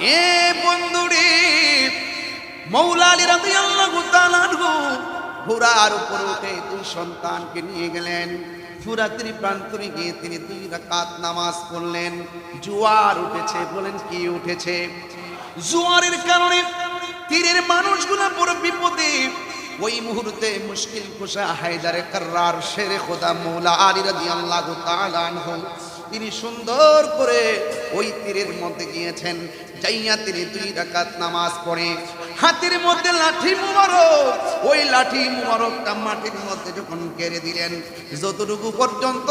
এ সন্তানকে নিয়ে গেলেন। গিয়ে তিনি দুই নামাজ পড়লেন। জোয়ার উঠেছে, বলেন কি উঠেছে? জোয়ারের কারণে তীরের মানুষগুলো বড় বিপদে। ওই মুহূর্তে মুশকিল কুশা হায়দারে কর্রার শেরে খোদা মৌলা আলী আনহু, তিনি সুন্দর করে ওই তীরের মধ্যে গিয়েছেন, যাইয়া তিনি দুই রাকাত নামাজ পড়ে। হাতের মধ্যে লাঠি মুবারক। ওই লাঠি মুবারকটা মাটির মধ্যে যখন গেড়ে দিলেন, যতটুকু পর্যন্ত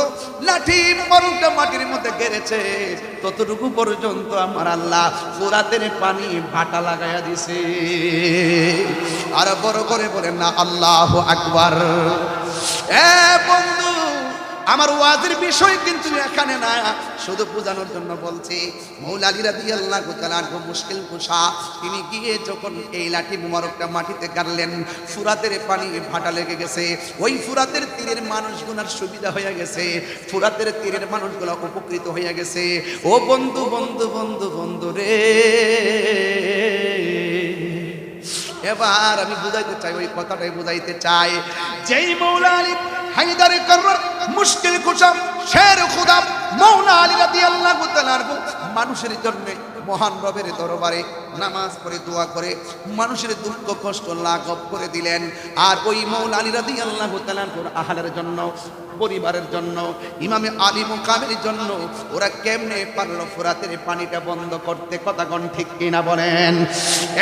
লাঠি মুবারকটা মাটির মধ্যে গেড়েছে, ততটুকু পর্যন্ত আমার আল্লাহ ফুরাতের পানি ভাটা লাগাইয়া দিছে। আর বড় করে বলেন না, আল্লাহ আকবার। এ বন্ধু আমার ওয়াজের বিষয় কিন্তু এখানে না, শুধু বোঝানোর জন্য বলছি, মৌলালি রাদি আল্লাহ মুশকিল কুষা তিনি গিয়ে যখন এই লাঠি মুবারকটা মাটিতে গাড়লেন, ফুরাতের পানি ভাটা লেগে গেছে। ওই ফুরাতের তীরের মানুষগুলোর সুবিধা হয়ে গেছে। ফুরাতের তীরের মানুষগুলো উপকৃত হয়ে গেছে। ও বন্ধু বন্ধু বন্ধু বন্ধু রে। এবার আমি বুঝাইতে চাই, ওই কথাটাই বুঝাইতে চাই। যেই মৌলা আলী হায়দারে করর মুশকিল কুসাম শের খুদাম মৌলা আলী রাদিয়াল্লাহু তাআলার মানুষের জন্য মহান রবের দরবারে নামাজ পড়ে, দোয়া করে, মানুষের দুঃখ কষ্ট লাঘব করে দিলেন। আর ওই মৌলা আলী রাদিয়াল্লাহু তাআলার আহালের জন্য পরিবারের জন্য, ইমামে আলী মুকামের জন্য, ওরা কেমনে পারল ফোরাতের পানিটা বন্ধ করতে? কথাগণ ঠিক কিনা বলেন?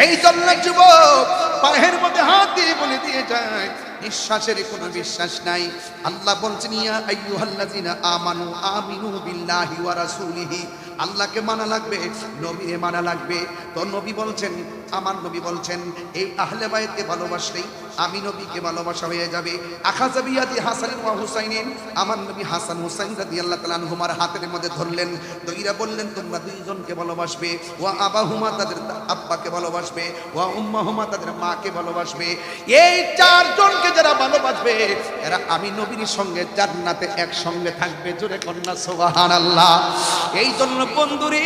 এই জন্য যুবক, পায়ের মধ্যে হাত দিয়ে বলে দিয়ে যায়, নিঃশ্বাসের কোনো বিশ্বাস নাই। আল্লাহ বলছেন, ইয়া আইয়ুহাল্লাযিনা আমানু আমিনু বিল্লাহি ওয়া রাসূলিহি। আল্লাহকে মানা লাগবে, নবীরে মানা লাগবে। তো নবী বলছেন আমার নবী বলছেন, এই আহলে বাইতকে ভালোবাসলেই আমি নবীকে ভালোবাসা হয়ে যাবে। আখাজাবিয়াদি হাসান ওয়া হুসাইনের, আমার নবী হাসান হুসাইন রাদিয়াল্লাহু তাআলা আনহুমার হাতের মধ্যে ধরলেন, দইরা বললেন, তোমরা দুইজনকে ভালোবাসবে, ওয়া আবাহুমা তাদের আব্বাকে ভালোবাসবে, ওয়া উম্মাহুমা তাদের মাকে ভালোবাসবে। এই চারজনকে যারা ভালোবাসবে, এরা আমি নবীর সঙ্গে জান্নাতে একসঙ্গে থাকবে, জোরে কন্যা সুবহানাল্লাহ। এই জন্য বন্ধুরে,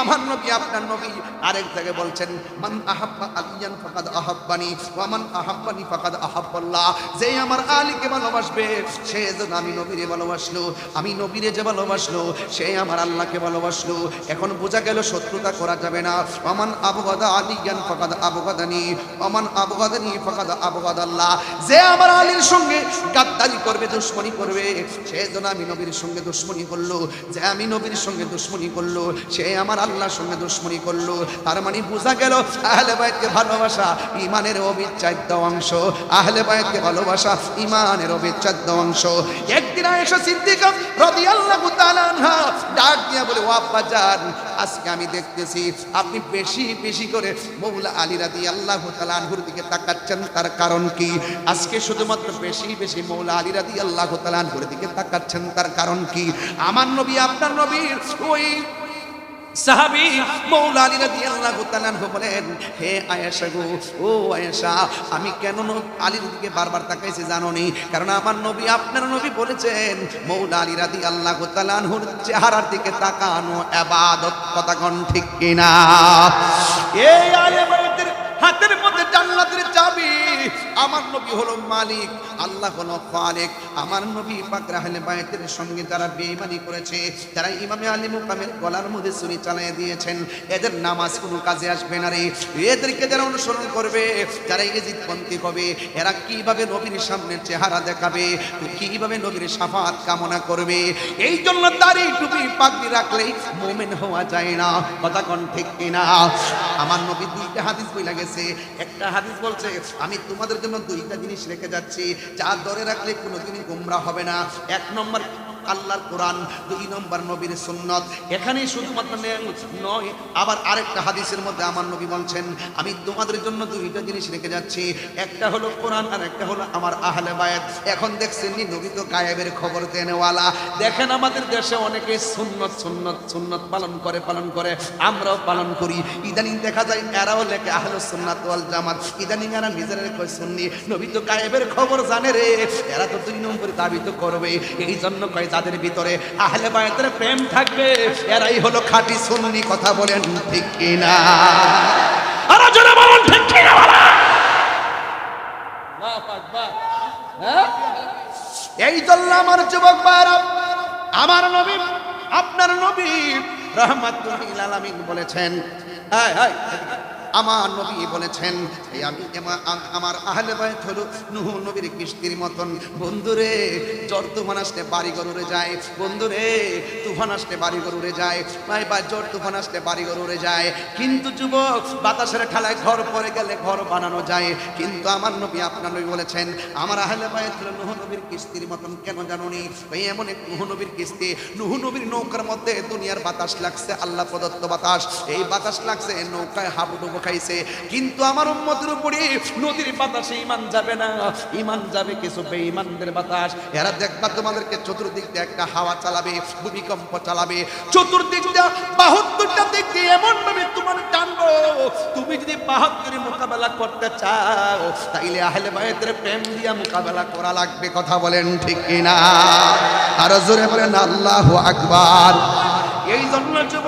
আমার নবী আপনার নবী আরেক জায়গায় বলছেন, মান আহাব্বা আলিয়ান ফাকাদ আহাব্বানি, ওয়া মান আহাব্বানি ফাকাদ আহাব্বাল্লাহ। যে আমার আলীকে ভালোবাসবে, সে যেন আমি নবীরে ভালোবাসলো, আমি নবীরে যে ভালোবাসলো, সে আমার আল্লাহকে ভালোবাসলো। এখন বোঝা গেল শত্রুতা করা যাবে না। অমান আবগাদা আলিয়ান ফাকাদ আবগাদানি অমান আবগাদানি ফাকাদ আবগাদ আল্লাহ যে আমার আলীর সঙ্গে গাদ্দারি করবে, দুশ্মনী করবে, সে যেন আমি নবীর সঙ্গে দুশ্মনী করল, যে আমি নবীর সঙ্গে দুশ্মনী করল, সে আমার আল্লাহর সঙ্গে দুশ্মনী করল। তার মানে বোঝা গেল আহলে বাইতকে ভালোবাসা ইমানের অবিচ্ছেদ্য অংশ। আহলে বাইতকে ভালোবাসা ইমানের অবিচ্ছেদ্য অংশ। একদিন আয়েশা সিদ্দিকা রাদিয়াল্লাহু তাআলা আনহা ডাক দিয়া বলে, ও আব্বা জান, আজকে আমি দেখতেছি আপনি বেশি বেশি করে মৌলা আলী রাদিয়াল্লাহু তাআলা আনহুর দিকে তাকাচ্ছেন। তার কারণ কি? আজকে শুধুমাত্র বেশি বেশি মৌলা আলী রাদিয়াল্লাহু তাআলা আনহুর দিকে তাকাচ্ছেন। তার কারণ কি? আমার নবী, আপনার নবীর ওই সাহাবি মৌলা রাদিয়াল্লাহু তাআলা বলেন, হে আয়েশা গো, ও আয়েশা, আমি কেন আলীর দিকে বারবার তাকাইছি জানো নি কারণ আমার নবী, আপনার নবী বলেছেন, মৌলা আলী রাদিয়াল্লাহু তাআলা আনহুর চেহারার দিকে তাকানো ইবাদত কথা কোন ঠিক কিনা? এই হাতের মধ্যে আমার নবী হলো মালিক, আল্লাহ হলো খালিক। আমার নবী পাক রাহলে বাইতের সঙ্গে যারা বেঈমানি করেছে, যারা ইমামে আলী মুকামের গলার মধ্যে ছুরি চালিয়ে দিয়েছেন, এদের নামাজ কোনো কাজে আসবে না রে। এদেরকে যারা অনুসরণ করবে, যারা ইজিদ পন্থী হবে, এরা কীভাবে নবীর সামনে চেহারা দেখাবে, কীভাবে নবীর সাফাত কামনা করবে? এই জন্য দাড়ি টুপি পাগড়ি রাখলেই মোমেন হওয়া যায় না, কথা কোন ঠিক কিনা? আমার নবী দুইটা হাদিস বইলা গেছে, একটা হাদিস বলছে, আমি তোমাদের জন্য দুইটা জিনিস রেখে যাচ্ছি। যা ধরে রাখলে কোনোদিনই গোমরা হবে না। এক নম্বর আল্লাহর কোরআন, দুই নম্বর নবীর সুন্নত। এখানেই শুধুমাত্র নয়, আবার আরেকটা হাদিসের মধ্যে আমার নবী বলছেন, আমি তোমাদের জন্য দুইটা জিনিস রেখে যাচ্ছি। একটা হলো কোরআন আর একটা হলো আমার আহলে বায়াত এখন দেখছেন নি, নবী তো গায়েবের খবর দেনেওয়ালা। দেখেন আমাদের দেশে অনেকে সুন্নত সুন্নত সুন্নত পালন করে পালন করে, আমরাও পালন করি। ইদানিং দেখা যায় এরাও লেখে আহলে সুন্নাত ওয়াল জামাত। ইদানিং এরা নিজেরা কয় সুন্নি নবী তো গায়েবের খবর জানে রে। এরা তো দুই নম্বর দাবি তো করবে। এই জন্য কয় যাদের ভিতরে আহলে বায়াতের প্রেম থাকবে। এরাই হলো খাঁটি সুন্নি কথা বলেন ঠিক কিনা? আরও জোরে বলুন ঠিক কিনা বলা হ্যাঁ? এই জন্য আমার যুবক ভাইরা আমার নবী আপনার নবী রহমাতুল আলামিন বলেছেন হ্যাঁ এই, আমার নবী বলেছেন আমি আমার আহলে বাইত হলো নূহ নবীর কিস্তির মতন। বন্ধুরে জ্বর তুফান আসলে বাড়ি গরুরে যায়। বন্ধুরে, তুফান আসলে বাড়ি গরুরে যায়। ভাই বা জ্বর তুফান আসলে বাড়ি গরুরে যায়। কিন্তু যুবক, বাতাসের ঠালায় ঘর পরে গেলে ঘর বানানো যায়। কিন্তু আমার নবী আপনার নবী বলেছেন, আমার আহলে বাইত হলো নূহ নবীর কিস্তির মতন। কেন জানুনি? ভাই, এমন এক নূহ নবীর কিস্তি। নূহ নবীর নৌকার মধ্যে দুনিয়ার বাতাস লাগছে, আল্লাহ প্রদত্ত বাতাস। এই বাতাস লাগছে, নৌকায় হাবুডুবু খাইছে। কিন্তু আমার উম্মতের উপরে নদীর বাতাসে ইমান যাবে না। ইমান যাবে কিছু বেঈমানদের বাতাস। এরা দেখবা তোমাদেরকে চতুর্দিক দিয়ে একটা হাওয়া চালাবে, ভূমিকম্প চালাবে। চতুর্দিক দিয়ে বাহাত্তরটা দিয়ে এমন ভাবে তোমার টানবো। তুমি যদি বাহাত্তরের মোকাবেলা করতে চাও, তাইলে আহলে বায়তের প্রেম দিয়া মোকাবেলা করা লাগবে। কথা বলেন ঠিক কিনা? আরও জোরে বলেন, আল্লাহু আকবার। জন্য যুব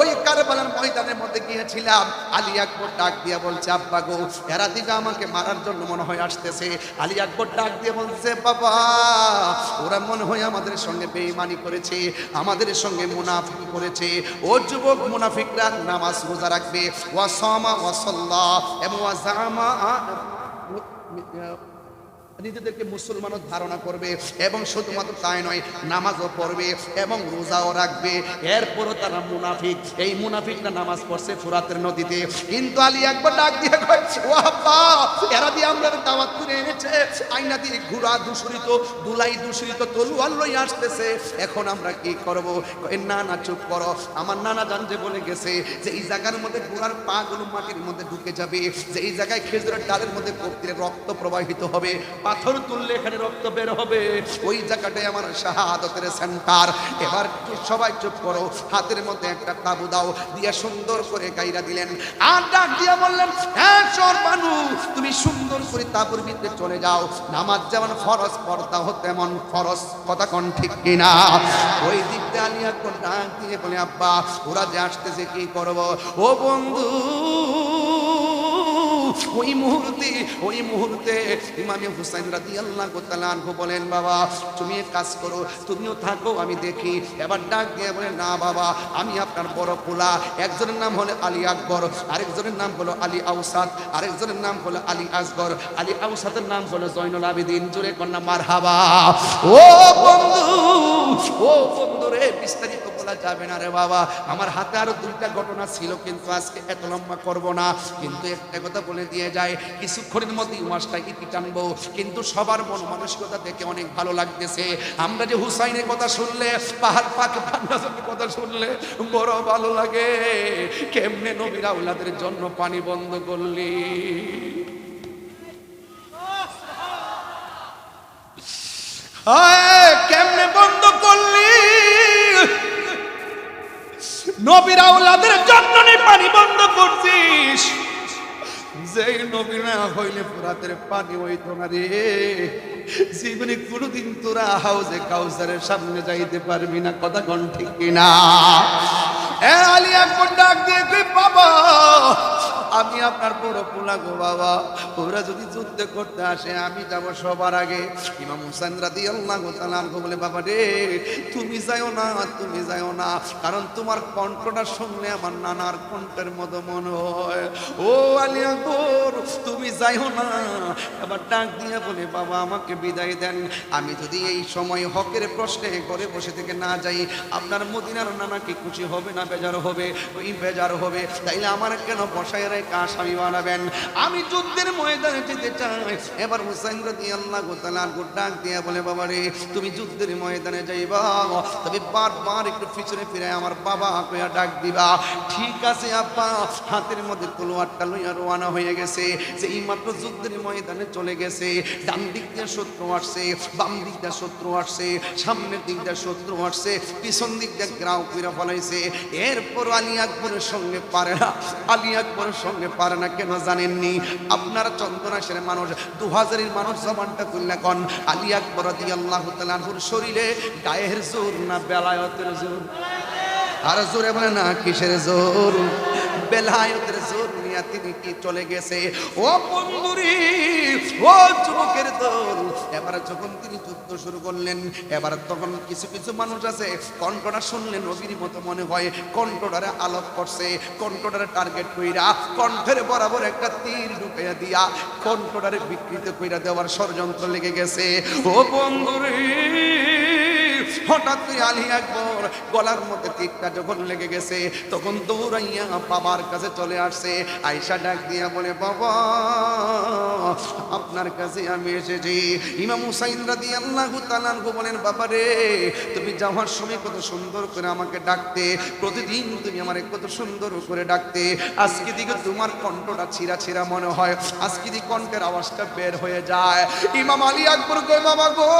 ওই কারবালার ময়দানের মধ্যে গিয়েছিলাম। আলী আকবর ডাক দিয়ে বলছে, আব্বা গো, এরা দিকে আমাকে মারার জন্য মনে হয় আসতেছে। আলী আকবর ডাক দিয়ে বলছে, বাবা, ওরা মনে হয় আমাদের সঙ্গে বেঈমানি করেছে, আমাদের সঙ্গে মুনাফিক করেছে। ও যুবক, মুনাফিকরা নামাজ রোজা রাখবে। ওয়া সামা এবং ওয়া জামা নিজেদেরকে মুসলমানও ধারণা করবে এবং শুধুমাত্র তাই নয়, নামাজও পড়বে এবং রোজাও রাখবে। এরপরও তারা মুনাফিক। এই মুনাফিকরা নামাজ পড়ছে ফুরাতের নদীতে। কিন্তু আলী একবার ডাক দিয়ে কয় ও আব্বা, এরা দিয়ে আমরা দাওয়াত করে এনেছে। আইনা দিয়ে ঘোড়া দূষিত, দুলাই দূষিত তলুয়ার লই আসতেছে। এখন আমরা কি করব? না না, চুপ করো। আমার নানা জান যে বলে গেছে যে এই জায়গার মধ্যে ঘোড়ার পা গুলো মাটির মধ্যে ঢুকে যাবে। যে এই জায়গায় খেজুরের ডালের মধ্যে করতে রক্ত প্রবাহিত হবে। পাথর তুললে এখানে রক্ত বের হবে। ওই জায়গাটায় আমার শাহাদতের সেন্টার। এবার সবাই চুপ করো, হাতের মধ্যে একটা তাবু দাও, দিয়ে সুন্দর করে গাইরা দিলেন। আর ডাক দিয়ে বললেন হ্যাঁ চোর বানু তুমি সুন্দর করে তাবুর ভিতরে চলে যাও। নামাজ যেমন ফরজ পর্দা হো তেমন ফরজ। কথা কোন ঠিক কিনা? ওই দিক দিয়ে আলী আকবর ডাক দিয়ে বলে, আব্বা, ওরা যে আসতেছে কি করব? ও বন্ধু ওই মুহূর্তে ওই মুহূর্তে ইমামে হুসাইন রাদি আল্লাহ আনহু বলেন, বাবা, তুমি এক কাজ করো, তুমিও থাকো, আমি দেখি। এবার ডাক দিয়ে বলেন না বাবা, আমি আপনার বড় পোলা। একজনের নাম হলো আলী আকবর, আরেকজনের নাম হলো আলী আউসাদ আরেকজনের নাম হলো আলী আসগর। আলী আউসাদের নাম হলো জয়নুল আবেদিন। জোরে কন্যা মার হাবা ও বন্ধু ও বন্ধু রে, বিস্তারিত বলা যাবে না রে বাবা। আমার হাতে আরও দুইটা ঘটনা ছিল, কিন্তু আজকে এত লম্বা করব না। কিন্তু একটা কথা বলে দিয়ে যায়। কিছুক্ষণের মধ্যেই মাসটা ইতি টানবো কিন্তু সবার মন মানসিকতা দেখে অনেক ভালো লাগতেছে। আমরা যে হুসাইনের কথা শুনলে, পাহাড় পাকে পান্নাসের কথা শুনলে, বড় ভালো লাগে। কেমনে নবীরা ওলাদের জন্য পানি বন্ধ করলি? কেমনে বন্ধ করলি? নবীর আওলাদের জন্য পানি বন্ধ করছিস। যেই নবী না হইলে ফুরাতের পানি হইতো না রে। জীবনে কোনোদিন তোরা হাউজে কাউসারের সামনে যাইতে পারবি না, কথা কন ঠিক কিনা? এ আলিয়া কোন ডাক দিয়ে বাবা? আমি আপনার বড় পোলা গো বাবা। ওরা যদি যুদ্ধ করতে আসে, আমি যাব সবার আগে। ইমাম হুসাইন রাদি আল্লাহ বলে, বাবা রে, তুমি যাও না, তুমি যাও না। কারণ তোমার কণ্ঠটা শুনলে আমার নানার কণ্ঠের মতো মনে হয়। ও আলী আকবর, তুমি যাইও না। এবার ডাক দিয়ে বলে, বাবা, আমাকে বিদায় দেন। আমি যদি এই সময় হকের প্রশ্নে ঘরে বসে থেকে না যাই, আপনার মদিনার নানা কি খুশি হবে না, বেজার হবে, ওই বেজার হবে। তাইলে আমার কেন বসায় রেখে আসামি বানাবেন আমি যুদ্ধের ময়দানে যেতে চাই। এবার হুসাইন রাদি আল্লাহ গোতালার ডাক দিয়ে বলে বাবা রে তুমি যুদ্ধের ময়দানে যাইবা। তবে বারবার একটু পিছনে ফিরে আমার বাবা কইয়া ডাক দিবা। ঠিক আছে, আব্বা। হাতের মধ্যে তলোয়ারটা লইয়া রোয়ানা হয়ে গেছে। যে এই মাত্র যুদ্ধের ময়দানে চলে গেছে, ডান দিক দিয়ে শত্রু আসছে, বাম দিক দিয়ে শত্রু আসছে, সামনের দিক দিয়ে শত্রু আসছে, পিছন দিক দিয়ে গ্রাউ কইরা ফলাইছে। এরপর আলী আকবরের সঙ্গে পারে না। আলী আকবরের সঙ্গে শুনতে পারে না কেন জানেননি? আপনার চন্দনাশের মানুষ দু হাজারের মানুষ জবানটা খুললে কন। আলী আকবর দিয়ে আল্লাহ তালাহুর শরীরে গায়ের জোর না বেলায়তের জোর? আর জোরে বলে না, কিসের জোর? বেলায়তের জোর নিয়ে তিনি কি চলে গেছে? ও বন্ধুরি, ও যুবকের দল। এবার যখন তিনি যুদ্ধ শুরু করলেন, এবার তখন কিছু কিছু মানুষ আছে, কণ্ঠটা শুনলেন নবীর মতো মনে হয়, কণ্ঠটারে আলোক করছে, কণ্ঠটারে টার্গেট কইরা, কণ্ঠের বরাবর একটা তীর ঢুকাইয়া দিয়া, কণ্ঠটারে বিকৃত কইরা দেওয়ার ষড়যন্ত্র লেগে গেছে। ও বন্ধুরি হঠাৎ করে আলী আকবর গলার মধ্যে তীরটা যখন লেগে গেছে, তখন দৌড়াইয়া বাবার কাছে চলে আসছে। আয়সা ডাক দিয়া বলে, বাবা, আপনার কাছে আমি এসেছি। ইমাম হুসাইন রাদি আল্লাহ তালানহু বলেন, বাবা রে, তুমি যাওয়ার সময় কত সুন্দর করে আমাকে ডাকতে, প্রতিদিন তুমি আমারে কত সুন্দর করে ডাকতে। আজকে দিকে তোমার কণ্ঠটা ছিঁড়া ছিঁড়া মনে হয়। আজকে দিকে কণ্ঠের আওয়াজটা বের হয়ে যায়। ইমাম আলী আকবর, গো বাবা গো,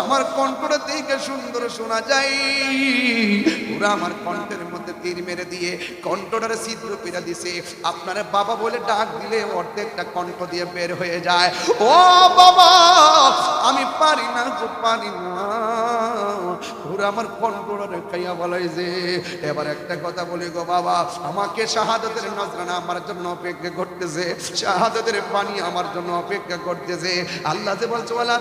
আমার কণ্ঠটা থেকে সুন্দর শোনা যায়। ওরা আমার কণ্ঠের মধ্যে তীর মেরে দিয়ে কণ্ঠটার ছিদ্র পেরা দিছে। আপনার বাবা বলে ডাক দিলে অর্ধেকটা কণ্ঠ দিয়ে বের হয়ে যায়। ও বাবা, আমি পারি না গো, পারি না। আমার বলাই যে এবার একটা কথা বলি গো বাবা, আমাকে নজরানা আমার জন্য অপেক্ষা করতেছে পানি আমার জন্য অপেক্ষা করতেছে। আল্লাহ যে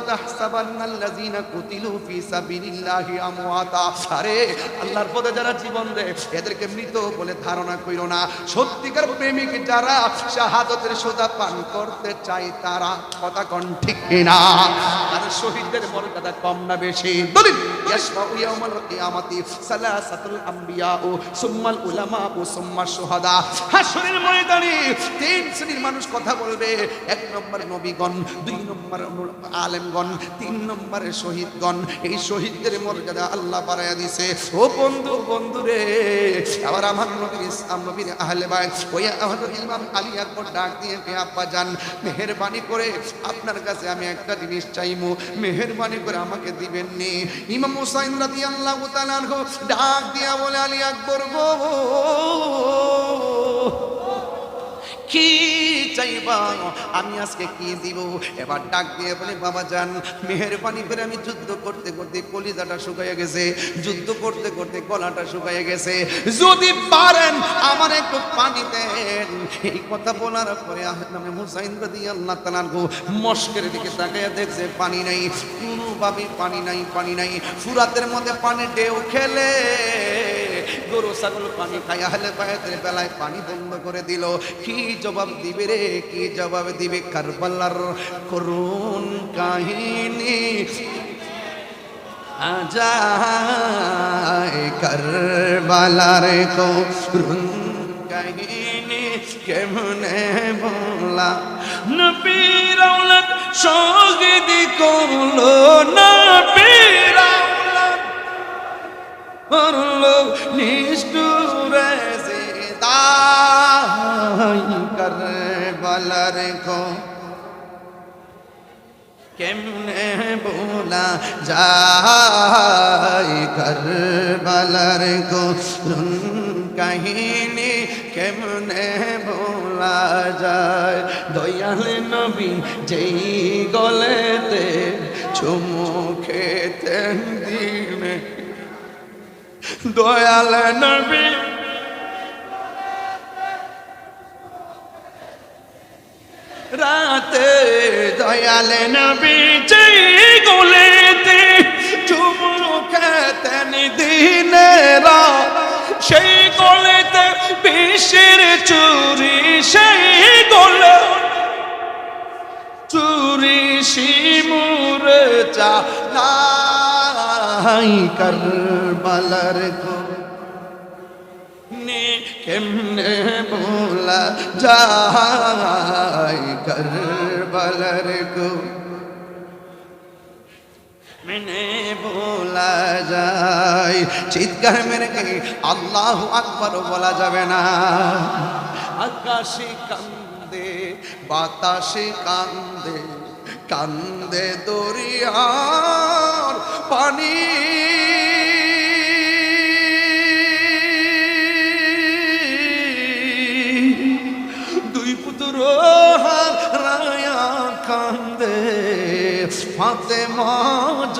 তাহসাবান্নাল্লাযীনা কুতিলু ফি সাবিলিল্লাহি আমওয়াতা। আরে, আল্লাহর পথে যারা জীবন দেয়, এদেরকে মৃত বলে ধারণা কইরো না। সত্যিকার প্রেমিক যারা শাহাদতের সোজা পান করতে চায়, তারা কথা কোন ঠিক কিনা? আর শহীদদের মর্যাদা কম না বেশি? দলিল। মানুষ কথা বলবে, এক নম্বর নবীগণ, দুই নম্বর আলেমগণ, তিন নম্বরে শহীদগণ। এই শহীদদের মর্যাদা আল্লাহ বাড়াইয়া দিছে। ও বন্ধু বন্ধু রে আবার আমার নবীর ইসলাম, নবীর আহলে ওই আমাদের ইমাম আলী ডাক দিয়ে আব্বা যান, মেহেরবানি করে আপনার কাছে আমি একটা জিনিস চাইমু। মেহেরবানি করে আমাকে দিবেন নি ইমাম হুসাইন রাদিয়াল্লাহু তাআলা আনহু ডাক দিয়া বলে আলী আকবর গো। কি চাইবা? আমি আজকে কি দিব? এবার ডাক দিয়ে বলে, বাবা যান, মেহরবানি করে আমি যুদ্ধ করতে করতে কলিজাটা শুকাইয়া গেছে। যুদ্ধ করতে করতে গলাটা শুকাইয়া গেছে। যদি পারেন আমার একটু পানি দেন। এই কথা বলার পরে নামে হুসাইন রাদি আল্লাহ তালার গো মস্কের দিকে তাকাইয়া দেখছে, পানি নাই, কোনোভাবে পানি নাই পানি নাই। ফুরাতের মধ্যে পানি ঢেউ খেলে। গরু, ছাগল, পানি খাই আহলে পায়েতের বেলায় পানি বন্ধ করে দিল। কি জবাব দিবে রে? কি জবাব দিবে কারবালার করুন কাহিনী? আজায় কারবালার করুন কাহিনী কেমনে বলা? নবীর করল নবীর আওলাদ করল নিষ্ঠুরে কারবালার কো কেমনে বোলা যায় কারবালার কো কাহিনী কেমনে বোলা যায়? দয়াল নবী যেই গলেতে চুমু খেতেন দিনে দয়াল নবী। রাতে দয়াল নবী যেই গোলেতে চুমু খেতেন দিনে সেই গোলেতে বিষের চুরি, সেই গোলে চুরি শিমুর চা নাই কারবালার কো নে কেমনে बोला যায় কারবালার কো মেনে বলা যায়, চিৎকার মেরে কে আল্লাহ আকবর বলা যাবে না। আকাশে কান্দে, বাতাসে কান্দে কান্দে দরিয়ার পানি। দুই পুতুর রায়া কান্দে ফাতে মাজ